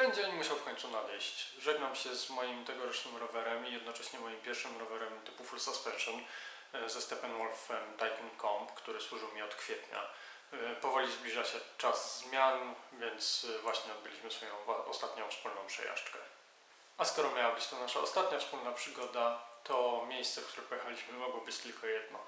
ten dzień musiał w końcu nadejść. Żegnam się z moim tegorocznym rowerem i jednocześnie moim pierwszym rowerem typu full suspension e, ze Steppenwolfem Tycoon Comp, który służył mi od kwietnia. E, Powoli zbliża się czas zmian, więc e, właśnie odbyliśmy swoją ostatnią wspólną przejażdżkę. A skoro miała być to nasza ostatnia wspólna przygoda, to miejsce, w które pojechaliśmy mogło być tylko jedno.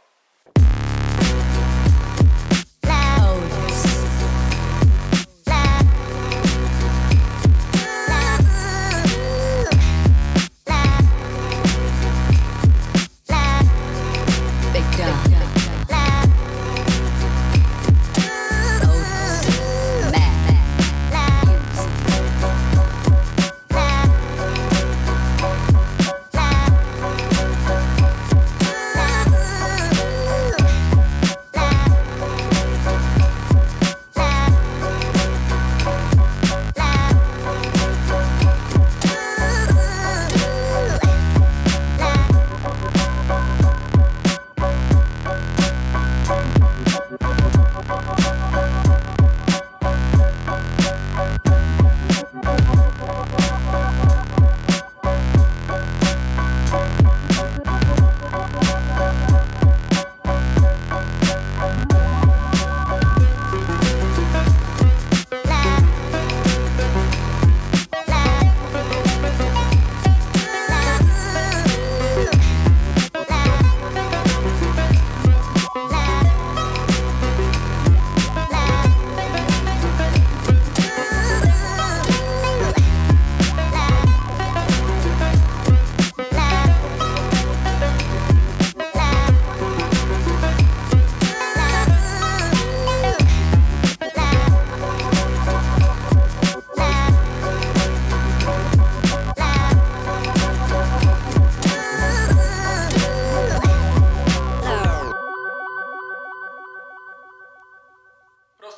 Oh, oh, oh.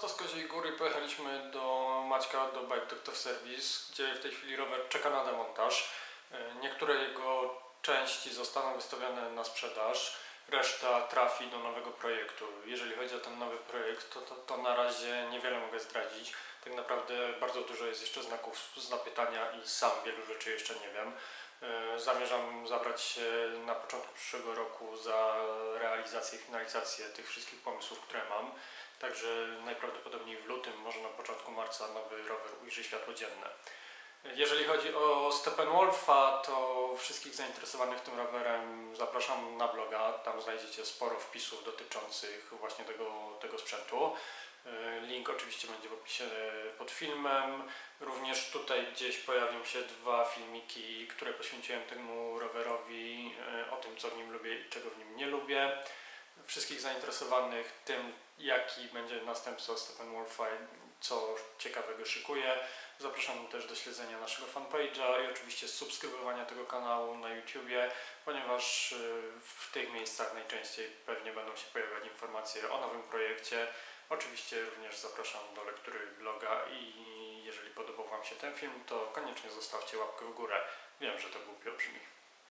Prosto z Koziej Góry pojechaliśmy do Maćka, do Bike Doctor Service, gdzie w tej chwili rower czeka na demontaż. E, Niektóre jego części zostaną wystawione na sprzedaż, reszta trafi do nowego projektu. Jeżeli chodzi o ten nowy projekt, to, to, to na razie niewiele mogę zdradzić. Tak naprawdę bardzo dużo jest jeszcze znaków zapytania i sam wielu rzeczy jeszcze nie wiem. E, Zamierzam zabrać się na początku przyszłego roku za realizację i finalizację tych wszystkich pomysłów, które mam. Także najprawdopodobniej w lutym, może na początku marca nowy rower ujrzy światło dzienne. Jeżeli chodzi o Steppenwolfa, to wszystkich zainteresowanych tym rowerem zapraszam na bloga. Tam znajdziecie sporo wpisów dotyczących właśnie tego, tego sprzętu. E, Link oczywiście będzie w opisie pod filmem. Również tutaj gdzieś pojawią się dwa filmiki, które poświęciłem temu rowerowi, e, o tym co w nim lubię i czego w nim nie lubię wszystkich zainteresowanych tym, jaki będzie następca Steppenwolfa co ciekawego szykuje. Zapraszam też do śledzenia naszego fanpage'a i oczywiście subskrybowania tego kanału na YouTubie, ponieważ w tych miejscach najczęściej pewnie będą się pojawiać informacje o nowym projekcie. Oczywiście również zapraszam do lektury bloga i jeżeli podobał Wam się ten film, to koniecznie zostawcie łapkę w górę. Wiem, że to głupio brzmi.